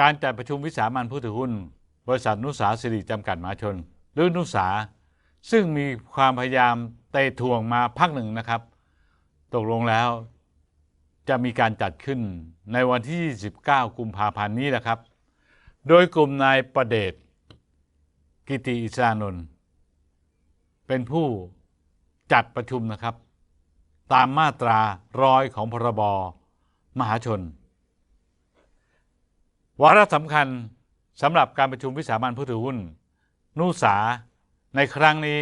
การจัดประชุมวิสามันผู้ถือหุ้น บริษัทนุสาสิริจำกัดมหาชน หรือนุสา ซึ่งมีความพยายามเตะทวงมาพักหนึ่งนะครับ ตกลงแล้ว จะมีการจัดขึ้นในวันที่ 29 กุมภาพันธ์นี้แหละครับ โดยกลุ่มนายประเดชกิติอิสานนท์เป็นผู้จัดประชุมนะครับ ตามมาตราร้อยของพรบมหาชน วาระสำคัญสำหรับการประชุมวิสามันผู้ถือหุ้น นุสาในครั้งนี้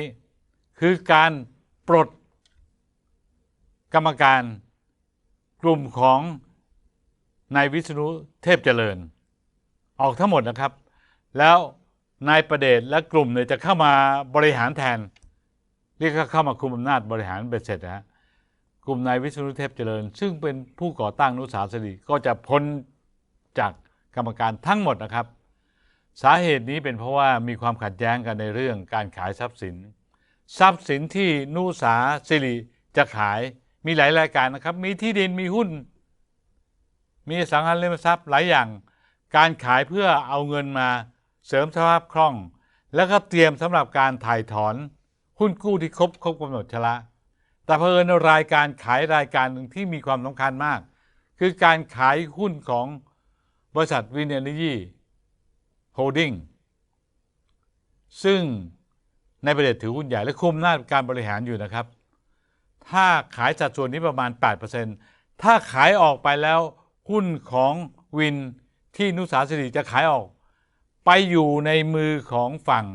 คือการปลดกรรมการกลุ่มของนายวิษณุเทพเจริญ ออกทั้งหมดนะครับ แล้วนายประเดชและกลุ่มเนี่ยจะเข้ามาบริหารแทนเรียกเข้ามาคุมอำนาจบริหารเบ็ดเสร็จนะฮะกลุ่มนายวิษณุเทพเจริญ ซึ่งเป็นผู้ก่อตั้งนุสาสรีก็จะพ้นจาก กรรมการทั้งหมดนะครับ สาเหตุนี้เป็นเพราะว่ามีความขัดแย้งกันในเรื่องการขายทรัพย์สิน ทรัพย์สินที่นุสาสิริจะขายมีหลายรายการนะครับ มีที่ดินมีหุ้น มีสังหาริมทรัพย์หลายอย่าง การขายเพื่อเอาเงินมาเสริมสภาพคล่อง แล้วก็เตรียมสำหรับการถ่ายถอนหุ้นกู้ที่ครบครบกำหนดชำระแต่เพิ่นรายการขายรายการหนึ่งที่มีความสำคัญมาก คือการขายหุ้นของ บริษัทวินเนอเนจีโฮลดิ้งซึ่งในประเด็นถือหุ้นใหญ่และคุมหน้าจการบริหารอยู่นะครับ ถ้าขายสัดส่วนนี้ประมาณ 8%ถ้าขายออกไปแล้วหุ้นของวินที่นุสาสิริจะขายออก ไปอยู่ในมือของฝั่ง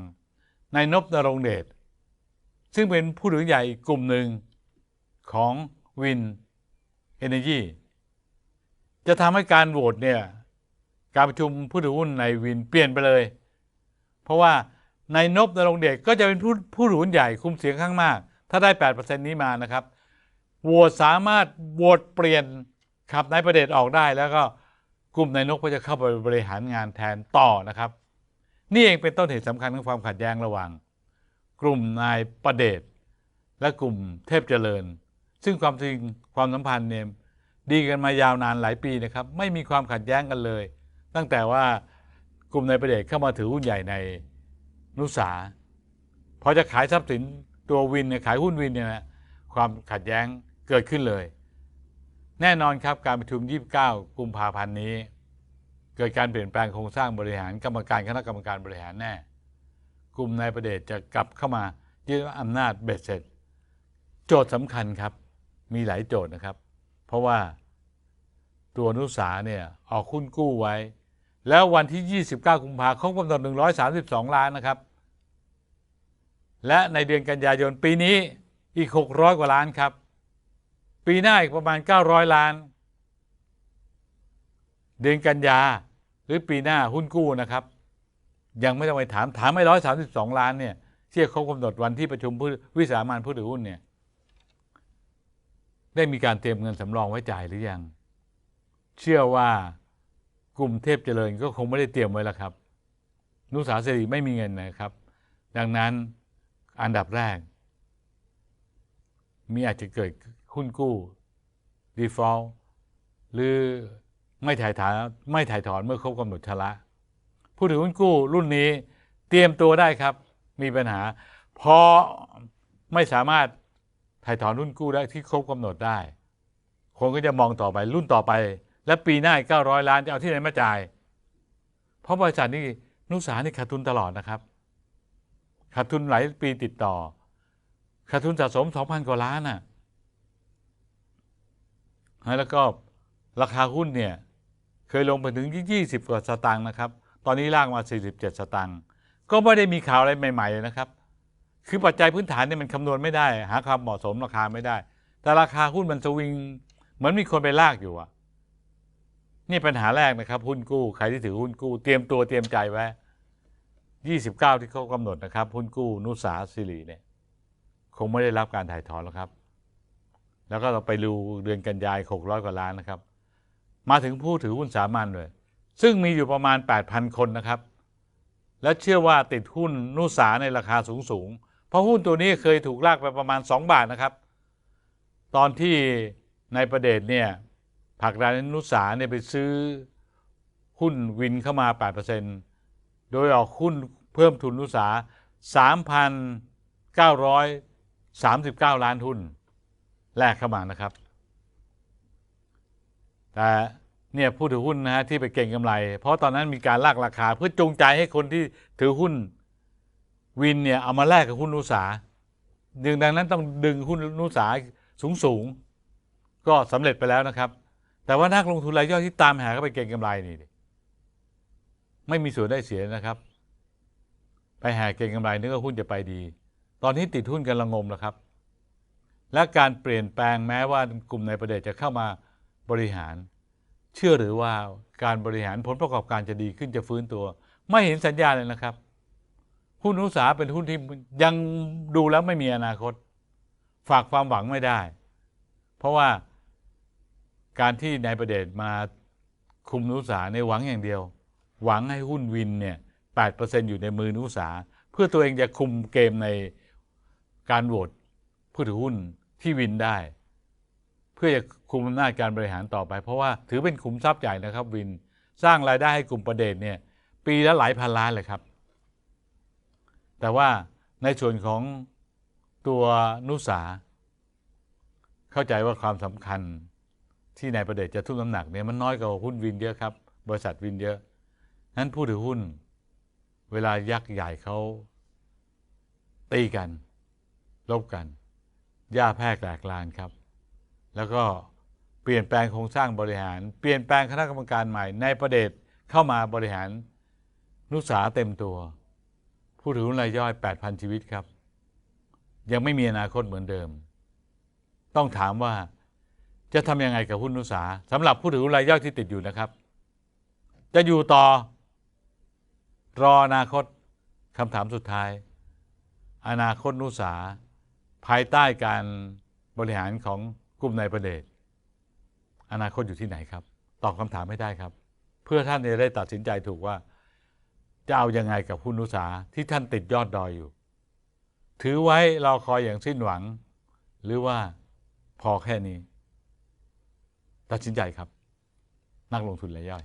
นายนพนรงเดชซึ่งเป็นผู้ถือใหญ่กกลุ่มหนึ่งของวินเอเนจีจะทำให้การโหวตเนี่ย การประชุมผู้ถือหุ้นในวินเปลี่ยนไปเลย เพราะว่านายนพนรงเดชก็จะเป็นผู้ผู้ถือหุ้นใหญ่คุมเสียงข้างมาก ถ้าได้ 8%นี้มานะครับโหวตสามารถโหวตเปลี่ยนขับนายประเดชออกได้ แล้วก็กลุ่มนายนกก็จะเข้าไปบริหารงานแทนต่อนะครับ นี่เองเป็นต้นเหตุสำคัญของความขัดแย้งระหว่าง กลุ่มนายประเดชและกลุ่มเทพเจริญ ซึ่งความจริงความสัมพันธ์เนี่ยดีกันมายาวนานหลายปีนะครับ ไม่มีความขัดแย้งกันเลย ตั้งแต่ว่ากลุ่มนายประเดชเข้ามาถือหุ้นใหญ่ในนุสาพอจะขายทรัพย์สินตัววินเนี่ยขายหุ้นวินเนี่ยนะความขัดแย้งเกิดขึ้นเลย แน่นอนครับการประชุม 29 กุมภาพันธ์นี้ เกิดการเปลี่ยนแปลงโครงสร้างบริหารกรรมการคณะกรรมการบริหารแน่ กลุ่มนายประเดชจะกลับเข้ามายึดอำนาจเบ็ดเสร็จ โจทย์สำคัญครับ มีหลายโจทย์นะครับ เพราะว่าตัวนุสาเนี่ยออกหุ้นกู้ไว้ แล้ววันที่ 29 กุมภาพันธ์เขากำหนด 132 ล้านนะครับ และในเดือนกันยายนปีนี้อีก 600 กว่าล้านครับ ปีหน้าอีกประมาณ 900 ล้าน เดือนกันยาหรือปีหน้าหุ้นกู้นะครับ ยังไม่ต้องไปถามถามไม่ร้อยสามสิบสองล้านเนี่ยเที่เขากำหนดวันที่ประชุมผู้วิสามันผู้ถือหุ้นเนี่ยได้มีการเตรียมเงินสำรองไว้จ่ายหรือยัง เชื่อว่า กลุ่มเทพเจริญก็คงไม่ได้เตรียมไว้แล้วครับ นุสาสิริไม่มีเงินนะครับ ดังนั้นอันดับแรก มีอาจจะเกิดหุ้นกู้ default หรือไม่ถ่ายถอนไม่ถ่ายถอนเมื่อครบกำหนดชำระผู้ถือหุ้นกู้รุ่นนี้เตรียมตัวได้ครับ มีปัญหาพอไม่สามารถถ่ายถอนหุ้นกู้ได้ที่ครบกำหนดได้ คนก็จะมองต่อไปรุ่นต่อไป และปีหน้าอีก900 ล้านจะเอาที่ไหนมาจ่าย เพราะบริษัทนี้นุสานี่ขาดทุนตลอดนะครับ ขาดทุนหลายปีติดต่อ ขาดทุนสะสม 2,000 กว่าล้านน่ะแล้วก็ราคาหุ้นเนี่ยเคยลงไปถึง 20 กว่าสตางค์นะครับ ตอนนี้ล่างมา 47 สตางค์ ก็ไม่ได้มีข่าวอะไรใหม่ ๆ เลยนะครับ คือปัจจัยพื้นฐานเนี่ยมันคำนวณไม่ได้ หาความเหมาะสมราคาไม่ได้ แต่ราคาหุ้นมันสวิง เหมือนมีคนไปลากอยู่อะ นี่ปัญหาแรกนะครับ หุ้นกู้ใครที่ถือหุ้นกู้ เตรียมตัวเตรียมใจไว้29ที่เขากำหนดนะครับ หุ้นกู้นุสาสิริเนี่ย คงไม่ได้รับการถ่ายถอนแล้วครับ แล้วก็เราไปดูเดือนกันยายน600กว่าล้านนะครับ มาถึงผู้ถือหุ้นสามัญเลย ซึ่งมีอยู่ประมาณ8,000คนนะครับ และเชื่อว่าติดหุ้นนุสาในราคาสูงสูงๆเพราะหุ้นตัวนี้เคยถูกลากไปประมาณ2บาทนะครับ ตอนที่ในประเดชเนี่ย ผักดันนุสาเนี่ยไปซื้อหุ้นวินเข้ามา 8%โดยออกหุ้นเพิ่มทุนนุสา 3,939 ล้านหุ้นแลกเข้ามานะครับ แต่เนี่ยผู้ถือหุ้นนะฮะที่ไปเก่งกำไร เพราะตอนนั้นมีการลากราคา เพื่อจูงใจให้คนที่ถือหุ้นวินเนี่ยเอามาแลกกับหุ้นนุสาดึงดังนั้นต้องดึงหุ้นนุสาสูงสูงๆก็สำเร็จไปแล้วนะครับ แต่ว่านักลงทุนรายย่อยที่ตามหาเขาไปเก่งกำไรนี่ไม่มีส่วนได้เสียนะครับ ไปหาเก่งกำไรนึกว่าหุ้นจะไปดี ตอนนี้ติดหุ้นกันระงมแล้วครับ และการเปลี่ยนแปลงแม้ว่ากลุ่มในประเทศจะเข้ามาบริหาร เชื่อหรือว่าการบริหารผลประกอบการจะดีขึ้นจะฟื้นตัว ไม่เห็นสัญญาณเลยนะครับ หุ้นอุตสาหเป็นหุ้นที่ยังดูแล้วไม่มีอนาคต ฝากความหวังไม่ได้ เพราะว่า การที่นายประเดชมาคุมนุสาในหวังอย่างเดียว หวังให้หุ้นวินเนี่ย8%อยู่ในมือนุสาเพื่อตัวเองจะคุมเกมในการโหวตผู้ถือหุ้นที่วินได้ เพื่อจะคุมอำนาจการบริหารต่อไป เพราะว่าถือเป็นขุมทรัพย์ใหญ่นะครับวินสร้างรายได้ให้กลุ่มประเดชเนี่ยปีละหลายพันล้านเลยครับ แต่ว่าในส่วนของตัวนุสา เข้าใจว่าความสำคัญ ที่นายประเดชจะทุ่มน้ำหนักเนี่ยมันน้อยกว่าหุ้นวินเยอะครับ บริษัทวินเยอะนั้นผู้ถือหุ้น เวลายักษ์ใหญ่เขาตีกันลบกันหญ้าแพร่แหลกลานครับ แล้วก็เปลี่ยนแปลงโครงสร้างบริหาร เปลี่ยนแปลงคณะกรรมการใหม่ในประเดชเข้ามาบริหารนุสาเต็มตัว ผู้ถือหุ้นรายย่อย 8,000 ชีวิตครับ ยังไม่มีอนาคตเหมือนเดิม ต้องถามว่า จะทำยังไงกับหุ้นนุสาสำหรับผู้ถือหุ้นรายย่อยที่ติดอยู่นะครับ จะอยู่ต่อ รออนาคตคำถามสุดท้าย อนาคตนุสาภายใต้การบริหารของกลุ่มนายประเดชอนาคตอยู่ที่ไหนครับ ตอบคำถามไม่ได้ครับ เพื่อท่านจะได้ตัดสินใจถูกว่า จะเอายังไงกับหุ้นนุสาที่ท่านติดยอดดอยอยู่ ถือไว้รอคอยอย่างสิ้นหวัง หรือว่าพอแค่นี้ ตัดสินใจครับ นักลงทุนรายย่อย